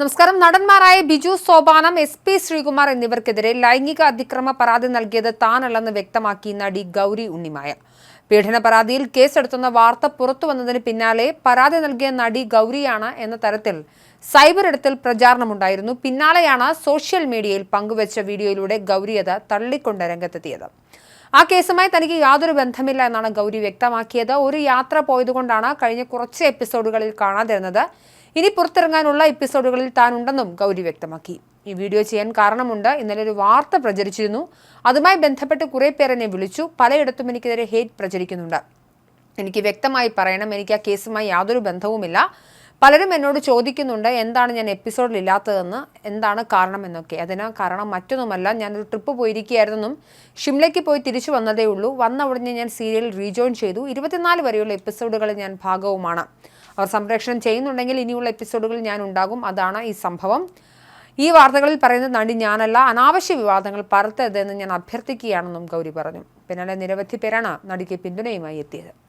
നമസ്കാരം. നടന്മാരായ Biju Sopanam S P Sreekumar എന്നിവർക്കെതിരെ ലൈംഗിക അതിക്രമ പരാതി നൽകിയത് താനല്ലെന്ന് വ്യക്തമാക്കി നടി ഗൗരി ഉണ്ണിമായ പീഡന പരാതിയിൽ കേസെടുത്തുന്ന വാർത്ത പുറത്തു വന്നതിന് പിന്നാലെ പരാതി നൽകിയ നടി ഗൗരിയാണ് എന്ന തരത്തിൽ സൈബർ ഇടത്തിൽ പ്രചാരണമുണ്ടായിരുന്നു. പിന്നാലെയാണ് സോഷ്യൽ മീഡിയയിൽ പങ്കുവച്ച വീഡിയോയിലൂടെ ഗൗരി അത് തള്ളിക്കൊണ്ട് രംഗത്തെത്തിയത്. ആ കേസുമായി തനിക്ക് യാതൊരു ബന്ധമില്ല എന്നാണ് ഗൗരി വ്യക്തമാക്കിയത്. ഒരു യാത്ര പോയതുകൊണ്ടാണ് കഴിഞ്ഞ കുറച്ച് എപ്പിസോഡുകളിൽ കാണാതിരുന്നത്. ഇനി പുറത്തിറങ്ങാനുള്ള എപ്പിസോഡുകളിൽ താൻ ഉണ്ടെന്നും ഗൗരി വ്യക്തമാക്കി. ഈ വീഡിയോ ചെയ്യാൻ കാരണമുണ്ട്. ഇന്നലെ ഒരു വാർത്ത പ്രചരിച്ചിരുന്നു. അതുമായി ബന്ധപ്പെട്ട് കുറെ പേരെന്നെ വിളിച്ചു. പലയിടത്തും എനിക്കെതിരെ ഹേറ്റ് പ്രചരിക്കുന്നുണ്ട്. എനിക്ക് വ്യക്തമായി പറയണം. എനിക്ക് ആ കേസുമായി യാതൊരു ബന്ധവുമില്ല. പലരും എന്നോട് ചോദിക്കുന്നുണ്ട് എന്താണ് ഞാൻ എപ്പിസോഡിൽ ഇല്ലാത്തതെന്ന് എന്താണ് കാരണം എന്നൊക്കെ. അതിന് കാരണം മറ്റൊന്നുമല്ല ഞാനൊരു ട്രിപ്പ് പോയിരിക്കുകയായിരുന്നെന്നും ഷിംലയ്ക്ക് പോയി തിരിച്ചു വന്നതേ ഉള്ളൂ. വന്ന ഉടനെ ഞാൻ സീരിയൽ റീജോയിൻ ചെയ്തു. ഇരുപത്തിനാല് വരെയുള്ള എപ്പിസോഡുകളിൽ ഞാൻ ഭാഗവുമാണ്. അവർ സംപ്രേഷണം ചെയ്യുന്നുണ്ടെങ്കിൽ ഇനിയുള്ള എപ്പിസോഡുകൾ ഞാൻ ഉണ്ടാകും. അതാണ് ഈ സംഭവം. ഈ വാർത്തകളിൽ പറയുന്ന നടി ഞാനല്ല. അനാവശ്യ വിവാദങ്ങൾ പരത്തരുതെന്ന് ഞാൻ അഭ്യർത്ഥിക്കുകയാണെന്നും ഗൗരി പറഞ്ഞു. പിന്നാലെ നിരവധി പേരാണ് നടിക്ക് പിന്തുണയുമായി എത്തിയത്.